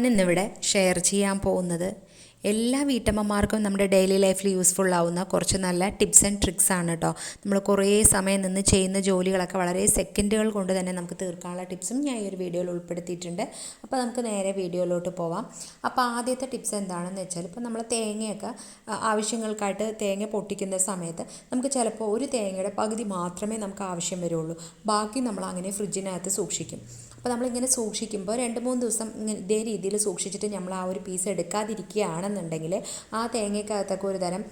ഞാനിന്നിവിടെ ഷെയർ ചെയ്യാൻ പോകുന്നത് എല്ലാ വീട്ടമ്മമാർക്കും നമ്മുടെ ഡെയിലി ലൈഫിൽ യൂസ്ഫുൾ ആവുന്ന കുറച്ച് നല്ല ടിപ്സ് ആൻഡ് ട്രിക്സ് ആണ് കേട്ടോ നമ്മൾ കുറേ സമയം നിന്ന് ചെയ്യുന്ന ജോലികളൊക്കെ വളരെ സെക്കൻഡുകൾ കൊണ്ട് തന്നെ നമുക്ക് തീർക്കാനുള്ള ടിപ്സും ഞാൻ ഈ ഒരു വീഡിയോയിൽ ഉൾപ്പെടുത്തിയിട്ടുണ്ട്. അപ്പോൾ നമുക്ക് നേരെ വീഡിയോയിലോട്ട് പോവാം. അപ്പോൾ ആദ്യത്തെ ടിപ്സ് എന്താണെന്ന് വെച്ചാൽ ഇപ്പോൾ നമ്മൾ തേങ്ങയൊക്കെ ആവശ്യങ്ങൾക്കായിട്ട് തേങ്ങ പൊട്ടിക്കുന്ന സമയത്ത് നമുക്ക് ചിലപ്പോൾ ഒരു തേങ്ങയുടെ പകുതി മാത്രമേ നമുക്ക് ആവശ്യം വരുള്ളൂ. ബാക്കി നമ്മൾ അങ്ങനെ ഫ്രിഡ്ജിനകത്ത് സൂക്ഷിക്കും. അപ്പോൾ നമ്മളിങ്ങനെ സൂക്ഷിക്കുമ്പോൾ രണ്ട് മൂന്ന് ദിവസം ഇങ്ങനെ ഇതേ രീതിയിൽ സൂക്ഷിച്ചിട്ട് നമ്മൾ ആ ഒരു പീസ് എടുക്കാതിരിക്കുകയാണെന്നുണ്ടെങ്കിൽ ആ തേങ്ങയ്ക്കകത്തൊക്കെ ഒരു തരം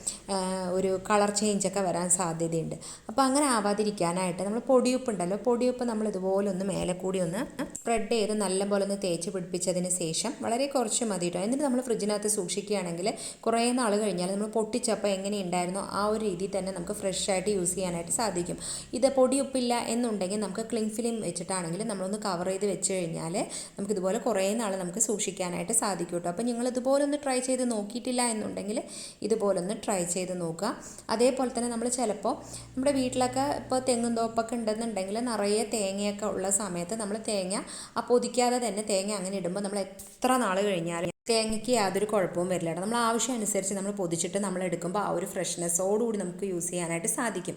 ഒരു കളർ ചേഞ്ചൊക്കെ വരാൻ സാധ്യതയുണ്ട്. അപ്പോൾ അങ്ങനെ ആവാതിരിക്കാനായിട്ട് നമ്മൾ പൊടിയുപ്പുണ്ടല്ലോ പൊടിയുപ്പ് നമ്മൾ ഇതുപോലെ ഒന്ന് മേലെ കൂടി ഒന്ന് സ്പ്രെഡ് ചെയ്ത് നല്ലപോലെ ഒന്ന് തേച്ച് പിടിപ്പിച്ചതിന് ശേഷം വളരെ കുറച്ച് മതി കേട്ടോ. എന്നിട്ട് നമ്മൾ ഫ്രിഡ്ജിനകത്ത് സൂക്ഷിക്കുകയാണെങ്കിൽ കുറേ നാൾ കഴിഞ്ഞാൽ നമ്മൾ പൊട്ടിച്ചപ്പോൾ എങ്ങനെ ഉണ്ടായിരുന്നോ ആ ഒരു രീതിയിൽ തന്നെ നമുക്ക് ഫ്രഷ് ആയിട്ട് യൂസ് ചെയ്യാനായിട്ട് സാധിക്കും. ഇത് പൊടിയുപ്പില്ല എന്നുണ്ടെങ്കിൽ നമുക്ക് ക്ലിങ് ഫിലിം വെച്ചിട്ടാണെങ്കിൽ നമ്മളൊന്ന് കവർ വെച്ച് കഴിഞ്ഞാൽ നമുക്കിതുപോലെ കുറേ നാൾ നമുക്ക് സൂക്ഷിക്കാനായിട്ട് സാധിക്കും കേട്ടോ അപ്പോൾ നിങ്ങൾ ഇതുപോലെ ഒന്ന് ട്രൈ ചെയ്ത് നോക്കിയിട്ടില്ല എന്നുണ്ടെങ്കിൽ ഇതുപോലെ ഒന്ന് ട്രൈ ചെയ്ത് നോക്കുക. അതേപോലെ തന്നെ നമ്മൾ ചിലപ്പോൾ നമ്മുടെ വീട്ടിലൊക്കെ ഇപ്പോൾ തെങ്ങും തോപ്പൊക്കെ ഉണ്ടെന്നുണ്ടെങ്കിൽ നിറയെ തേങ്ങയൊക്കെ ഉള്ള സമയത്ത് നമ്മൾ തേങ്ങ ആ പൊതിക്കാതെ തന്നെ തേങ്ങ അങ്ങനെ ഇടുമ്പോൾ നമ്മൾ എത്ര നാൾ കഴിഞ്ഞാലും തേങ്ങയ്ക്ക് യാതൊരു കുഴപ്പവും വരില്ല കേട്ടോ. നമ്മൾ ആവശ്യം അനുസരിച്ച് നമ്മൾ പൊതിച്ചിട്ട് നമ്മൾ എടുക്കുമ്പോൾ ആ ഒരു ഫ്രഷ്നെസ്സോടുകൂടി നമുക്ക് യൂസ് ചെയ്യാനായിട്ട് സാധിക്കും.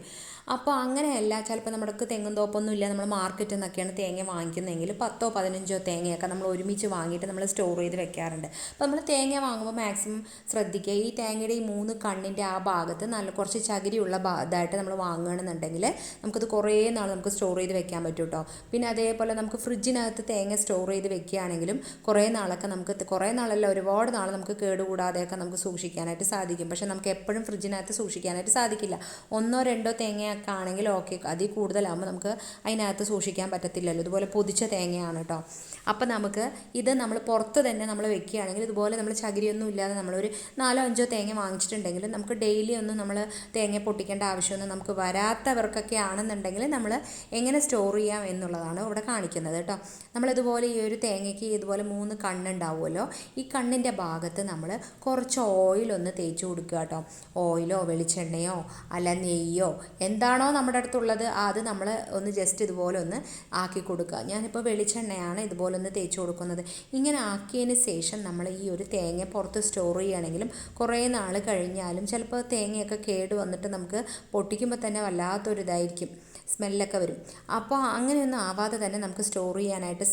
അപ്പോൾ അങ്ങനെയല്ല ചിലപ്പോൾ നമുക്ക് തെങ്ങും തോപ്പൊന്നും ഇല്ല നമ്മൾ മാർക്കറ്റിൽ നിന്നൊക്കെയാണ് തേങ്ങ വാങ്ങിക്കുന്നതെങ്കിൽ പത്തോ പതിനഞ്ചോ തേങ്ങയൊക്കെ നമ്മൾ ഒരുമിച്ച് വാങ്ങിയിട്ട് നമ്മൾ സ്റ്റോർ ചെയ്ത് വെക്കാറുണ്ട്. അപ്പോൾ നമ്മൾ തേങ്ങ വാങ്ങുമ്പോൾ മാക്സിമം ശ്രദ്ധിക്കുക ഈ തേങ്ങയുടെ ഈ മൂന്ന് കണ്ണിന്റെ ആ ഭാഗത്ത് നല്ല കുറച്ച് ചകിരിയുള്ള ഇതായിട്ട് നമ്മൾ വാങ്ങുകയാണെന്നുണ്ടെങ്കിൽ നമുക്കത് കുറേ നാൾ നമുക്ക് സ്റ്റോർ ചെയ്ത് വെക്കാൻ പറ്റും കേട്ടോ. പിന്നെ അതേപോലെ നമുക്ക് ഫ്രിഡ്ജിനകത്ത് തേങ്ങ സ്റ്റോർ ചെയ്ത് വെക്കുകയാണെങ്കിലും കുറേ നാളൊക്കെ നമുക്ക് കുറേ നാളല്ല ഒരുപാട് നാൾ നമുക്ക് കേടുകൂടാതെയൊക്കെ നമുക്ക് സൂക്ഷിക്കാനായിട്ട് സാധിക്കും. പക്ഷേ നമുക്ക് എപ്പോഴും ഫ്രിഡ്ജിനകത്ത് സൂക്ഷിക്കാനായിട്ട് സാധിക്കില്ല. ഒന്നോ രണ്ടോ തേങ്ങയൊക്കെ ആണെങ്കിൽ ഓക്കെ. അതിൽ കൂടുതലാകുമ്പോൾ നമുക്ക് അതിനകത്ത് സൂക്ഷിക്കാൻ പറ്റത്തില്ലല്ലോ. ഇതുപോലെ പൊതിച്ച തേങ്ങയാണ് കേട്ടോ. അപ്പോൾ നമുക്ക് ഇത് നമ്മൾ പുറത്ത് തന്നെ നമ്മൾ വെക്കുകയാണെങ്കിൽ ഇതുപോലെ നമ്മൾ ചകിരിയൊന്നും ഇല്ലാതെ നമ്മളൊരു നാലോ അഞ്ചോ തേങ്ങ വാങ്ങിച്ചിട്ടുണ്ടെങ്കിൽ നമുക്ക് ഡെയിലി ഒന്നും നമ്മൾ തേങ്ങ പൊട്ടിക്കേണ്ട ആവശ്യമൊന്നും നമുക്ക് വരാത്തവർക്കൊക്കെ ആണെന്നുണ്ടെങ്കിൽ നമ്മൾ എങ്ങനെ സ്റ്റോർ ചെയ്യാം എന്നുള്ളതാണ് ഇവിടെ കാണിക്കുന്നത് കേട്ടോ. നമ്മളിതുപോലെ ഈ ഒരു തേങ്ങയ്ക്ക് ഇതുപോലെ മൂന്ന് കണ്ണുണ്ടാവുമല്ലോ ഈ കണ്ണിന്റെ ഭാഗത്ത് നമ്മൾ കുറച്ച് ഓയിലൊന്ന് തേച്ച് കൊടുക്കുക കേട്ടോ. ഓയിലോ വെളിച്ചെണ്ണയോ അല്ല നെയ്യോ എന്താണോ നമ്മുടെ അടുത്തുള്ളത് അത് നമ്മൾ ഒന്ന് ജസ്റ്റ് ഇതുപോലെ ഒന്ന് ആക്കി കൊടുക്കുക. ഞാനിപ്പോൾ വെളിച്ചെണ്ണയാണ് ഇതുപോലെ ഒന്ന് തേച്ച് കൊടുക്കുന്നത്. ഇങ്ങനെ ആക്കിയതിന് ശേഷം നമ്മൾ ഈ ഒരു തേങ്ങ പുറത്ത് സ്റ്റോർ ചെയ്യുകയാണെങ്കിലും കുറേ നാൾ കഴിഞ്ഞാലും ചിലപ്പോൾ തേങ്ങയൊക്കെ കേട് വന്നിട്ട് നമുക്ക് പൊട്ടിക്കുമ്പോൾ തന്നെ വല്ലാത്തൊരു ഇതായിരിക്കും. സ്മെല്ലൊക്കെ വരും. അപ്പോൾ അങ്ങനെയൊന്നും ആവാതെ തന്നെ നമുക്ക് സ്റ്റോർ ചെയ്യാനായിട്ട്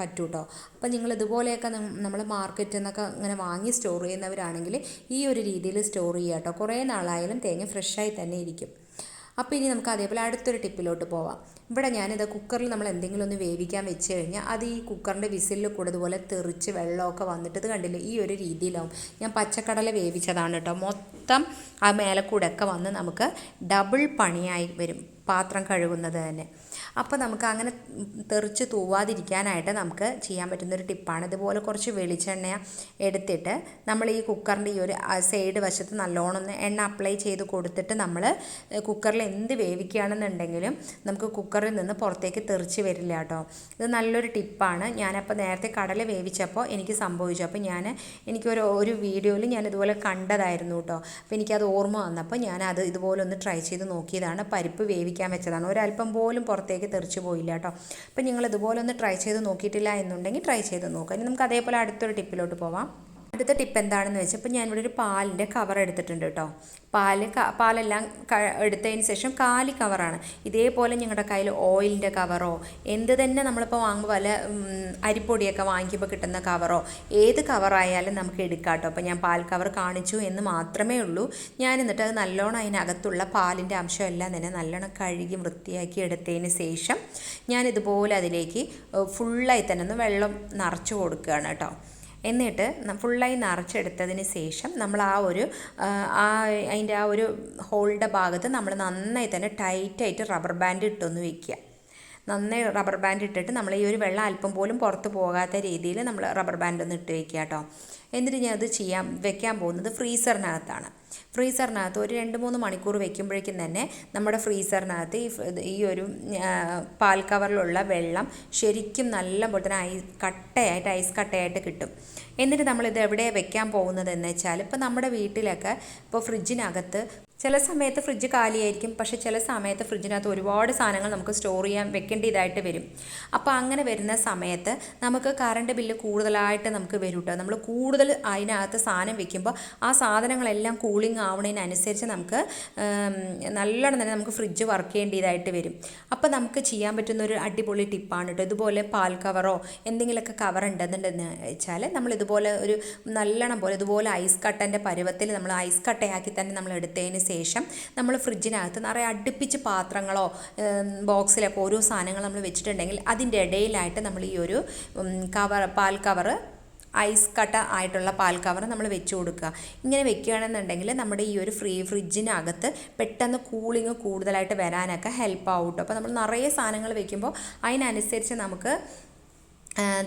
പറ്റും കേട്ടോ അപ്പോൾ നിങ്ങൾ ഇതുപോലെയൊക്കെ നമ്മൾ മാർക്കറ്റിൽ നിന്നൊക്കെ ഇങ്ങനെ വാങ്ങി സ്റ്റോർ ചെയ്യുന്നവരാണെങ്കിൽ ഈ ഒരു രീതിയിൽ സ്റ്റോർ ചെയ്യുക കേട്ടോ. കുറേ നാളായാലും തേങ്ങ ഫ്രഷായി തന്നെ ഇരിക്കും. അപ്പോൾ ഇനി നമുക്ക് അതേപോലെ അടുത്തൊരു ടിപ്പിലോട്ട് പോവാം. ഇവിടെ ഞാനിത് കുക്കറിൽ നമ്മൾ എന്തെങ്കിലും ഒന്ന് വേവിക്കാൻ വെച്ച് കഴിഞ്ഞാൽ അത് ഈ കുക്കറിന്റെ വിസിലിൽ കൂടെ ഇതുപോലെ തെറിച്ച് വെള്ളമൊക്കെ വന്നിട്ട് ഇത് കണ്ടില്ലേ? ഈ ഒരു രീതിയിലാവും. ഞാൻ പച്ചക്കടല വേവിച്ചതാണ് കേട്ടോ. മൊത്തം ആ മേലക്കൂടെ ഒക്കെ വന്ന് നമുക്ക് ഡബിൾ പണിയായി വരും. പാത്രം കഴുകുന്നത് തന്നെ. അപ്പോൾ നമുക്ക് അങ്ങനെ തെറിച്ച് തൂവാതിരിക്കാനായിട്ട് നമുക്ക് ചെയ്യാൻ പറ്റുന്നൊരു ടിപ്പാണ്. ഇതുപോലെ കുറച്ച് വെളിച്ചെണ്ണ എടുത്തിട്ട് നമ്മൾ ഈ കുക്കറിന്റെ ഈ ഒരു സൈഡ് വശത്ത് നല്ലോണം എണ്ണ അപ്ലൈ ചെയ്ത് കൊടുത്തിട്ട് നമ്മൾ കുക്കറിൽ എന്ത് വേവിക്കുകയാണെന്നുണ്ടെങ്കിലും നമുക്ക് കുക്കറിൽ നിന്ന് പുറത്തേക്ക് തെറിച്ച് വരില്ല കേട്ടോ. ഇത് നല്ലൊരു ടിപ്പാണ്. ഞാനപ്പോൾ നേരത്തെ കടല വേവിച്ചപ്പോൾ എനിക്ക് സംഭവിച്ചു. അപ്പോൾ ഞാൻ എനിക്കൊരു ഒരു വീഡിയോയിൽ ഞാൻ ഇതുപോലെ കണ്ടതായിരുന്നു കേട്ടോ. അപ്പോൾ എനിക്കത് ഓർമ്മ വന്നപ്പോൾ ഞാനത് ഇതുപോലെ ഒന്ന് ട്രൈ ചെയ്ത് നോക്കിയതാണ്. പരിപ്പ് വേവിക്കാൻ വെച്ചതാണ്. ഒരല്പം പോലും പുറത്തേക്ക് തെറിച്ച് പോയില്ല കേട്ടോ. അപ്പോൾ നിങ്ങൾ ഇതുപോലെ ഒന്ന് ട്രൈ ചെയ്ത് നോക്കിയിട്ടില്ല എന്നുണ്ടെങ്കിൽ ട്രൈ ചെയ്ത് നോക്കാം. ഇനി നമുക്ക് അതേപോലെ അടുത്തൊരു ടിപ്പിലോട്ട് പോവാം. അടുത്ത ടിപ്പ് എന്താണെന്ന് വെച്ചാൽ ഇപ്പോൾ ഞാനിവിടെ ഒരു പാലിന്റെ കവർ എടുത്തിട്ടുണ്ട് കേട്ടോ പാൽ പാലെല്ലാം എടുത്തതിന് ശേഷം കാലി കവറാണ് ഇതേപോലെ ഞങ്ങളുടെ കയ്യിൽ ഓയിലിന്റെ കവറോ എന്ത് തന്നെ നമ്മളിപ്പോൾ വാങ്ങുമ്പോൾ വല്ല അരിപ്പൊടിയൊക്കെ വാങ്ങിക്കുമ്പോൾ കിട്ടുന്ന കവറോ ഏത് കവറായാലും നമുക്ക് എടുക്കാം കേട്ടോ അപ്പോൾ ഞാൻ പാൽ കവർ കാണിച്ചു എന്ന് മാത്രമേ ഉള്ളൂ. ഞാൻ എന്നിട്ട് അത് നല്ലോണം അതിനകത്തുള്ള പാലിന്റെ അംശം എല്ലാം തന്നെ നല്ലോണം കഴുകി വൃത്തിയാക്കി എടുത്തതിന് ശേഷം ഞാൻ ഇതുപോലെ അതിലേക്ക് ഫുള്ളായി തന്നെ ഒന്ന് വെള്ളം നിറച്ച് കൊടുക്കുകയാണ് കേട്ടോ എന്നിട്ട് ഫുള്ളായി നിറച്ചെടുത്തതിന് ശേഷം നമ്മൾ ആ ഒരു ആ, അതിന്റെ ആ ഒരു ഹോളിന്റെ ഭാഗത്ത് നമ്മൾ നന്നായി തന്നെ ടൈറ്റായിട്ട് റബ്ബർ ബാൻഡ് ഇട്ടൊന്ന് വെക്കുക. നന്നായി റബ്ബർ ബാൻഡ് ഇട്ടിട്ട് നമ്മൾ ഈ ഒരു വെള്ളം അല്പം പോലും പുറത്ത് പോകാത്ത രീതിയിൽ നമ്മൾ റബ്ബർ ബാൻഡ് ഒന്ന് ഇട്ട് വെക്കുക കേട്ടോ. എന്നിട്ട് ഞാൻ അത് ചെയ്യാൻ വെക്കാൻ പോകുന്നത് ഫ്രീസറിനകത്താണ് ഫ്രീസറിനകത്ത് ഒരു രണ്ട് മൂന്ന് മണിക്കൂർ വെക്കുമ്പോഴേക്കും തന്നെ നമ്മുടെ ഫ്രീസറിനകത്ത് ഈ ഈ ഒരു പാൽ കവറിലുള്ള വെള്ളം ശരിക്കും നല്ല പോലെ തന്നെ ഐ കട്ടയായിട്ട് ഐസ് കട്ടയായിട്ട് കിട്ടും. എന്നിട്ട് നമ്മളിത് എവിടെ വെക്കാൻ പോകുന്നത് എന്ന് വെച്ചാൽ ഇപ്പോൾ നമ്മുടെ വീട്ടിലൊക്കെ ഇപ്പോൾ ഫ്രിഡ്ജിനകത്ത് ചില സമയത്ത് ഫ്രിഡ്ജ് കാലിയായിരിക്കും പക്ഷേ ചില സമയത്ത് ഫ്രിഡ്ജിനകത്ത് ഒരുപാട് സാധനങ്ങൾ നമുക്ക് സ്റ്റോർ ചെയ്യാൻ വെക്കേണ്ടതായിട്ട് വരും. അപ്പോൾ അങ്ങനെ വരുന്ന സമയത്ത് നമുക്ക് കറണ്ട് ബില്ല് കൂടുതലായിട്ട് നമുക്ക് വരും കേട്ടോ നമ്മൾ കൂടുതൽ അതിനകത്ത് സാധനം വെക്കുമ്പോൾ ആ സാധനങ്ങളെല്ലാം കൂളിംഗ് ആവണതിനനുസരിച്ച് നമുക്ക് നല്ലോണം തന്നെ നമുക്ക് ഫ്രിഡ്ജ് വർക്ക് ചെയ്യേണ്ടതായിട്ട് വരും. അപ്പോൾ നമുക്ക് ചെയ്യാൻ പറ്റുന്ന ഒരു അടിപൊളി ടിപ്പാണ് കേട്ടോ ഇതുപോലെ പാൽ കവറോ എന്തെങ്കിലുമൊക്കെ കവർ ഉണ്ടെന്നുണ്ടെന്ന് വെച്ചാൽ നമ്മൾ ഇതുപോലെ ഒരു നല്ലോണം പോലെ ഇതുപോലെ ഐസ് കട്ടന്റെ പരുവത്തിൽ നമ്മൾ ഐസ് കട്ടയാക്കി തന്നെ നമ്മൾ എടുത്തതിന് ശേഷം നമ്മൾ ഫ്രിഡ്ജിനകത്ത് നിറയെ അടുപ്പിച്ച് പാത്രങ്ങളോ ബോക്സിലൊക്കെ ഓരോ സാധനങ്ങൾ നമ്മൾ വെച്ചിട്ടുണ്ടെങ്കിൽ അതിന്റെ ഇടയിലായിട്ട് നമ്മൾ ഈ ഒരു കവർ പാൽ കവറ് ഐസ് കട്ട ആയിട്ടുള്ള പാൽ കവർ നമ്മൾ വെച്ച് കൊടുക്കുക. ഇങ്ങനെ വെക്കുകയാണെന്നുണ്ടെങ്കിൽ നമ്മുടെ ഈ ഒരു ഫ്രീ ഫ്രിഡ്ജിനകത്ത് പെട്ടെന്ന് കൂളിങ് കൂടുതലായിട്ട് വരാനൊക്കെ ഹെൽപ്പ് ആവും കേട്ടോ അപ്പോൾ നമ്മൾ നിറയെ സാധനങ്ങൾ വെക്കുമ്പോൾ അതിനനുസരിച്ച് നമുക്ക്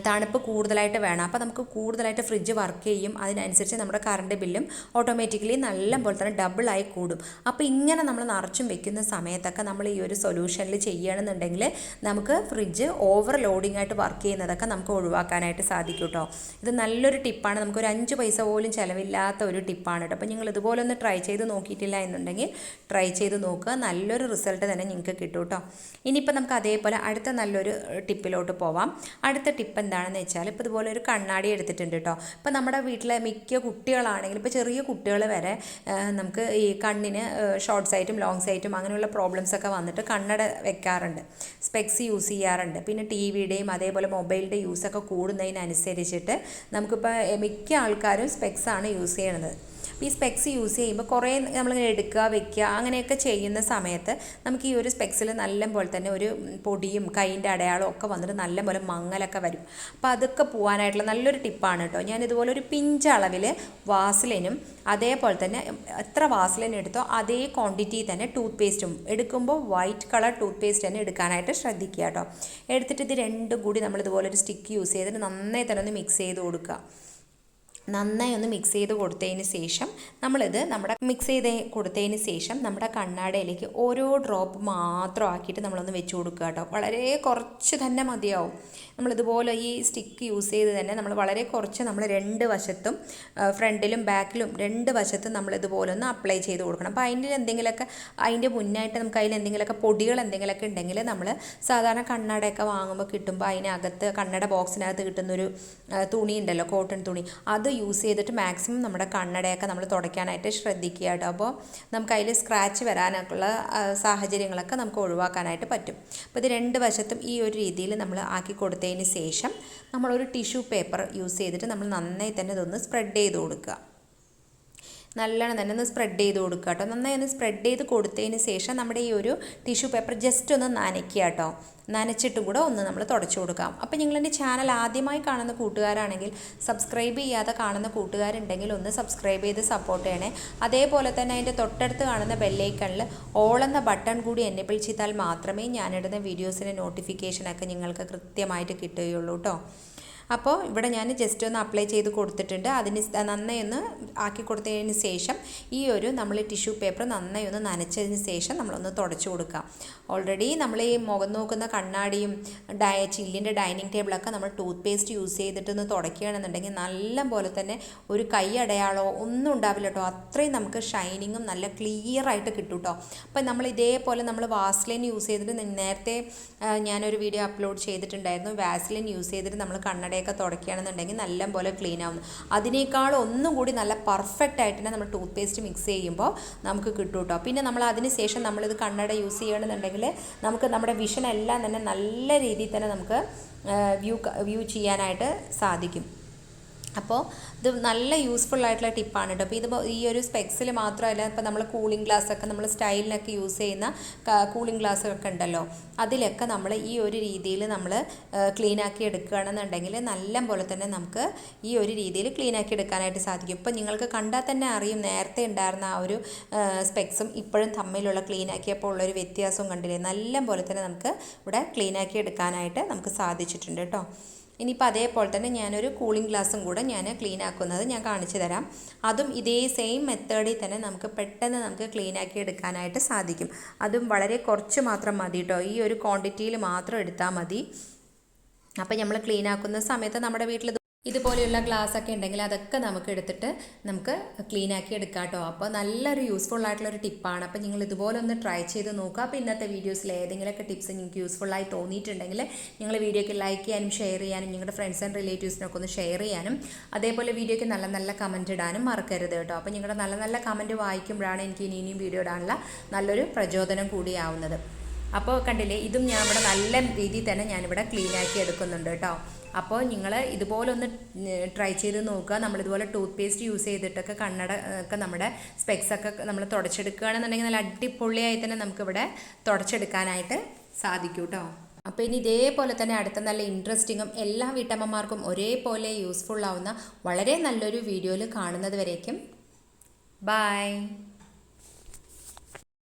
തണുപ്പ് കൂടുതലായിട്ട് വേണം. അപ്പോൾ നമുക്ക് കൂടുതലായിട്ട് ഫ്രിഡ്ജ് വർക്ക് ചെയ്യും. അതിനനുസരിച്ച് നമ്മുടെ കറണ്ട് ബില്ലും ഓട്ടോമാറ്റിക്കലി നല്ല പോലെ തന്നെ ഡബിളായി കൂടും. അപ്പോൾ ഇങ്ങനെ നമ്മൾ നിറച്ചും വെക്കുന്ന സമയത്തൊക്കെ നമ്മൾ ഈ ഒരു സൊല്യൂഷനിൽ ചെയ്യണമെന്നുണ്ടെങ്കിൽ നമുക്ക് ഫ്രിഡ്ജ് ഓവർ ലോഡിംഗ് ആയിട്ട് വർക്ക് ചെയ്യുന്നതൊക്കെ നമുക്ക് ഒഴിവാക്കാനായിട്ട് സാധിക്കും കേട്ടോ ഇത് നല്ലൊരു ടിപ്പാണ് നമുക്ക് ഒരു അഞ്ച് പൈസ പോലും ചിലവില്ലാത്ത ഒരു ടിപ്പാണ് കേട്ടോ അപ്പോൾ നിങ്ങൾ ഇതുപോലെ ഒന്ന് ട്രൈ ചെയ്ത് നോക്കിയിട്ടില്ല എന്നുണ്ടെങ്കിൽ ട്രൈ ചെയ്ത് നോക്കുക. നല്ലൊരു റിസൾട്ട് തന്നെ നിങ്ങൾക്ക് കിട്ടും കേട്ടോ ഇനിയിപ്പോൾ നമുക്ക് അതേപോലെ അടുത്ത നല്ലൊരു ടിപ്പിലോട്ട് പോവാം. അടുത്ത ടിപ്പ് എന്താണെന്ന് വെച്ചാൽ ഇപ്പോൾ ഇതുപോലെ ഒരു കണ്ണാടി എടുത്തിട്ടുണ്ട് കേട്ടോ. ഇപ്പോൾ നമ്മുടെ വീട്ടിലെ മിക്ക കുട്ടികളാണെങ്കിലും ഇപ്പോൾ ചെറിയ കുട്ടികൾ വരെ നമുക്ക് ഈ കണ്ണിന് ഷോർട്ട് സൈറ്റും ലോങ് സൈറ്റും അങ്ങനെയുള്ള പ്രോബ്ലംസ് ഒക്കെ വന്നിട്ട് കണ്ണട വെക്കാറുണ്ട്. സ്പെക്സ് യൂസ് ചെയ്യാറുണ്ട്. പിന്നെ ടി വിയുടെയും അതേപോലെ മൊബൈലിന്റെ യൂസൊക്കെ കൂടുന്നതിനനുസരിച്ചിട്ട് നമുക്കിപ്പോൾ മിക്ക ആൾക്കാരും സ്പെക്സാണ് യൂസ് ചെയ്യണത്. അപ്പോൾ ഈ സ്പെക്സ് യൂസ് ചെയ്യുമ്പോൾ കുറേ നമ്മളിങ്ങനെ എടുക്കുക വെക്കുക അങ്ങനെയൊക്കെ ചെയ്യുന്ന സമയത്ത് നമുക്ക് ഈ ഒരു സ്പെക്സിൽ നല്ല പോലെ തന്നെ ഒരു പൊടിയും കൈയിന്റെ അടയാളവും ഒക്കെ വന്നിട്ട് നല്ല പോലെ മങ്ങലൊക്കെ വരും. അപ്പോൾ അതൊക്കെ പോകാനായിട്ടുള്ള നല്ലൊരു ടിപ്പാണ് കേട്ടോ ഞാൻ ഇതുപോലെ ഒരു പിഞ്ച് അളവിൽ വാസലിനും അതേപോലെ തന്നെ എത്ര വാസലിൻ എടുത്തോ അതേ ക്വാണ്ടിറ്റി തന്നെ ടൂത്ത് പേസ്റ്റും എടുക്കുമ്പോൾ വൈറ്റ് കളർ ടൂത്ത് പേസ്റ്റ് തന്നെ എടുക്കാനായിട്ട് ശ്രദ്ധിക്കുക കേട്ടോ എടുത്തിട്ട് ഇത് രണ്ടും കൂടി നമ്മൾ ഇതുപോലെ ഒരു സ്റ്റിക്ക് യൂസ് ചെയ്തിട്ട് നന്നായി തന്നെ ഒന്ന് മിക്സ് ചെയ്ത് കൊടുക്കുക. നന്നായി ഒന്ന് മിക്സ് ചെയ്ത് കൊടുത്തതിന് ശേഷം നമ്മളിത് നമ്മുടെ മിക്സ് ചെയ്ത് കൊടുത്തതിന് ശേഷം നമ്മുടെ കണ്ണാടയിലേക്ക് ഓരോ ഡ്രോപ്പ് മാത്രം ആക്കിയിട്ട് നമ്മളൊന്ന് വെച്ച് കൊടുക്കുക കേട്ടോ. വളരെ കുറച്ച് തന്നെ മതിയാവും. നമ്മളിതുപോലെ ഈ സ്റ്റിക്ക് യൂസ് ചെയ്ത് തന്നെ നമ്മൾ വളരെ കുറച്ച് നമ്മൾ രണ്ട് വശത്തും ഫ്രണ്ടിലും ബാക്കിലും രണ്ട് വശത്തും നമ്മൾ ഇതുപോലെ ഒന്ന് അപ്ലൈ ചെയ്ത് കൊടുക്കണം. അപ്പോൾ അതിന്റെ എന്തെങ്കിലുമൊക്കെ അതിന്റെ മുന്നായിട്ട് നമുക്ക് അതിൽ എന്തെങ്കിലുമൊക്കെ പൊടികൾ എന്തെങ്കിലുമൊക്കെ ഉണ്ടെങ്കിൽ നമ്മൾ സാധാരണ കണ്ണടയൊക്കെ വാങ്ങുമ്പോൾ കിട്ടുമ്പോൾ അതിനകത്ത് കണ്ണട ബോക്സിനകത്ത് കിട്ടുന്നൊരു തുണി ഉണ്ടല്ലോ കോട്ടൺ തുണി. അത് യൂസ് ചെയ്തിട്ട് മാക്സിമം നമ്മുടെ കണ്ണടയൊക്കെ നമ്മൾ തുടയ്ക്കാനായിട്ട് ശ്രദ്ധിക്കുക കേട്ടോ. അപ്പോൾ നമുക്ക് അതിൽ സ്ക്രാച്ച് വരാനൊക്കെയുള്ള സാഹചര്യങ്ങളൊക്കെ നമുക്ക് ഒഴിവാക്കാനായിട്ട് പറ്റും. അപ്പോൾ ഇത് രണ്ട് വശത്തും ഈ ഒരു രീതിയിൽ നമ്മൾ ആക്കി കൊടുത്തതിന് ശേഷം നമ്മളൊരു ടിഷ്യൂ പേപ്പർ യൂസ് ചെയ്തിട്ട് നമ്മൾ നന്നായി തന്നെ ഇതൊന്ന് സ്പ്രെഡ് ചെയ്ത് കൊടുക്കുക. നല്ലോണം തന്നെ ഒന്ന് സ്പ്രെഡ് ചെയ്ത് കൊടുക്കുക കേട്ടോ. നന്നായി ഒന്ന് സ്പ്രെഡ് ചെയ്ത് കൊടുത്തതിന് ശേഷം നമ്മുടെ ഈ ഒരു ടിഷ്യൂ പേപ്പർ ജസ്റ്റ് ഒന്ന് നനയ്ക്കുക കേട്ടോ. നനച്ചിട്ടും കൂടെ ഒന്ന് നമ്മൾ തുടച്ചു കൊടുക്കാം. അപ്പോൾ നിങ്ങളെന്റെ ചാനൽ ആദ്യമായി കാണുന്ന കൂട്ടുകാരാണെങ്കിൽ സബ്സ്ക്രൈബ് ചെയ്യാതെ കാണുന്ന കൂട്ടുകാരുണ്ടെങ്കിൽ ഒന്ന് സബ്സ്ക്രൈബ് ചെയ്ത് സപ്പോർട്ട് ചെയ്യണേ. അതേപോലെ തന്നെ അതിന്റെ തൊട്ടടുത്ത് കാണുന്ന ബെല്ലൈക്കണിൽ ഓൾ എന്ന ബട്ടൺ കൂടി എന്നെ ചെയ്താൽ മാത്രമേ ഞാനിടുന്ന വീഡിയോസിന്റെ നോട്ടിഫിക്കേഷനൊക്കെ നിങ്ങൾക്ക് കൃത്യമായിട്ട് കിട്ടുകയുള്ളൂ കേട്ടോ. അപ്പോൾ ഇവിടെ ഞാൻ ജസ്റ്റ് ഒന്ന് അപ്ലൈ ചെയ്ത് കൊടുത്തിട്ടുണ്ട്. അതിന് നന്നായി ഒന്ന് ആക്കി കൊടുത്തതിന് ശേഷം ഈ ഒരു നമ്മൾ ടിഷ്യൂ പേപ്പർ നന്നായി ഒന്ന് നനച്ചതിന് ശേഷം നമ്മളൊന്ന് തുടച്ചു കൊടുക്കാം. ഓൾറെഡി നമ്മൾ ഈ മുഖം നോക്കുന്ന കണ്ണാടിയും ഡയ ചില്ലിന്റെ ഡൈനിങ് ടേബിളൊക്കെ നമ്മൾ ടൂത്ത് പേസ്റ്റ് യൂസ് ചെയ്തിട്ടൊന്ന് തുടയ്ക്കുകയാണെന്നുണ്ടെങ്കിൽ നല്ല പോലെ തന്നെ ഒരു കൈ അടയാളോ ഒന്നും ഉണ്ടാവില്ല കേട്ടോ അത്രയും നമുക്ക് ഷൈനിങ്ങും നല്ല ക്ലിയർ ആയിട്ട് കിട്ടും കേട്ടോ അപ്പം നമ്മൾ ഇതേപോലെ നമ്മൾ വാസ്ലിൻ യൂസ് ചെയ്തിട്ട് നേരത്തെ ഞാനൊരു വീഡിയോ അപ്ലോഡ് ചെയ്തിട്ടുണ്ടായിരുന്നു. വാസ്ലിൻ യൂസ് ചെയ്തിട്ട് നമ്മൾ കണ്ണടയൊക്കെ തുടയ്ക്കുകയാണെന്നുണ്ടെങ്കിൽ നല്ല പോലെ ക്ലീൻ ആവും. അതിനേക്കാൾ ഒന്നും കൂടി നല്ല പെർഫെക്റ്റ് ആയിട്ട് തന്നെ നമ്മൾ ടൂത്ത് പേസ്റ്റ് മിക്സ് ചെയ്യുമ്പോൾ നമുക്ക് കിട്ടും കേട്ടോ. പിന്നെ നമ്മൾ അതിന് ശേഷം നമ്മളിത് കണ്ണട യൂസ് ചെയ്യണമെന്നുണ്ടെങ്കിൽ നമുക്ക് നമ്മുടെ വിഷൻ എല്ലാം തന്നെ നല്ല രീതിയിൽ തന്നെ നമുക്ക് വ്യൂ വ്യൂ ചെയ്യാനായിട്ട് സാധിക്കും. അപ്പോൾ ഇത് നല്ല യൂസ്ഫുൾ ആയിട്ടുള്ള ടിപ്പാണ് കേട്ടോ അപ്പോൾ ഇത് ഈ ഒരു സ്പെക്സിൽ മാത്രമല്ല ഇപ്പോൾ നമ്മൾ കൂളിംഗ് ഗ്ലാസ് ഒക്കെ നമ്മൾ സ്റ്റൈലിനൊക്കെ യൂസ് ചെയ്യുന്ന കൂളിംഗ് ഗ്ലാസ് ഒക്കെ ഉണ്ടല്ലോ. അതിലൊക്കെ നമ്മൾ ഈ ഒരു രീതിയിൽ നമ്മൾ ക്ലീൻ ആക്കി എടുക്കുകയാണെന്നുണ്ടെങ്കിൽ നല്ല പോലെ തന്നെ നമുക്ക് ഈ ഒരു രീതിയിൽ ക്ലീൻ ആക്കി എടുക്കാനായിട്ട് സാധിക്കും. ഇപ്പോൾ നിങ്ങൾക്ക് കണ്ടാൽ തന്നെ അറിയും നേരത്തെ ഉണ്ടായിരുന്ന ആ ഒരു സ്പെക്സും ഇപ്പോഴും തമ്മിലുള്ള ക്ലീൻ ആക്കിയപ്പോൾ ഉള്ളൊരു വ്യത്യാസവും കണ്ടില്ലേ? നല്ല പോലെ തന്നെ നമുക്ക് ഇവിടെ ക്ലീൻ ആക്കി എടുക്കാനായിട്ട് നമുക്ക് സാധിച്ചിട്ടുണ്ട് കേട്ടോ ഇനിയിപ്പോൾ അതേപോലെ തന്നെ ഞാനൊരു കൂളിംഗ് ഗ്ലാസും കൂടെ ഞാൻ ക്ലീൻ ആക്കുന്നത് ഞാൻ കാണിച്ചു തരാം. അതും ഇതേ സെയിം മെത്തേഡിൽ തന്നെ നമുക്ക് പെട്ടെന്ന് നമുക്ക് ക്ലീൻ ആക്കി എടുക്കാനായിട്ട് സാധിക്കും. അതും വളരെ കുറച്ച് മാത്രം മതി കേട്ടോ ഈ ഒരു ക്വാണ്ടിറ്റിയിൽ മാത്രം എടുത്താൽ മതി. അപ്പോൾ നമ്മൾ ക്ലീൻ ആക്കുന്ന സമയത്ത് നമ്മുടെ വീട്ടിൽ ഇതുപോലെയുള്ള ഗ്ലാസ് ഒക്കെ ഉണ്ടെങ്കിൽ അതൊക്കെ നമുക്ക് എടുത്തിട്ട് നമുക്ക് ക്ലീൻ ആക്കി എടുക്കാം കേട്ടോ. അപ്പോൾ നല്ലൊരു യൂസ്ഫുൾ ആയിട്ടുള്ള ഒരു ടിപ്പാണ് അപ്പോൾ നിങ്ങൾ ഇതുപോലെ ഒന്ന് ട്രൈ ചെയ്ത് നോക്കുക. അപ്പോൾ ഇന്നത്തെ വീഡിയോസിൽ ഏതെങ്കിലുമൊക്കെ ടിപ്സ് നിങ്ങൾക്ക് യൂസ്ഫുൾ ആയി തോന്നിയിട്ടുണ്ടെങ്കിൽ നിങ്ങൾ വീഡിയോയ്ക്ക് ലൈക്ക് ചെയ്യാനും ഷെയർ ചെയ്യാനും നിങ്ങളുടെ ഫ്രണ്ട്സ് ആൻഡ് റിലേറ്റീവ്സിനൊക്കെ ഒന്ന് ഷെയർ ചെയ്യാനും അതേപോലെ വീഡിയോയ്ക്ക് നല്ല നല്ല കമന്റ് ഇടാനും മറക്കരുത് കേട്ടോ. അപ്പോൾ നിങ്ങളുടെ നല്ല നല്ല കമന്റ് വായിക്കുമ്പോഴാണ് എനിക്ക് ഇനി ഇനിയും വീഡിയോ ഇടാനുള്ള നല്ലൊരു പ്രചോദനം കൂടിയാവുന്നത് അപ്പോൾ കണ്ടില്ലേ ഇതും ഞാൻ ഇവിടെ നല്ല രീതിയിൽ തന്നെ ഞാനിവിടെ ക്ലീൻ ആക്കി എടുക്കുന്നുണ്ട് കേട്ടോ. അപ്പോൾ നിങ്ങൾ ഇതുപോലെ ഒന്ന് ട്രൈ ചെയ്ത് നോക്കുക. നമ്മളിതുപോലെ ടൂത്ത് പേസ്റ്റ് യൂസ് ചെയ്തിട്ടൊക്കെ കണ്ണട ഒക്കെ നമ്മുടെ സ്പെക്സ് ഒക്കെ നമ്മൾ തുടച്ചെടുക്കുകയാണെന്നുണ്ടെങ്കിൽ നല്ല അടിപൊളിയായി തന്നെ നമുക്കിവിടെ തുടച്ചെടുക്കാനായിട്ട് സാധിക്കും കേട്ടോ അപ്പോൾ ഇനി ഇതേപോലെ തന്നെ അടുത്ത നല്ല ഇൻട്രസ്റ്റിങ്ങും എല്ലാ വീട്ടമ്മമാർക്കും ഒരേപോലെ യൂസ്ഫുൾ ആവുന്ന വളരെ നല്ലൊരു വീഡിയോയിൽ കാണുന്നത് വരേക്കും. ബായ്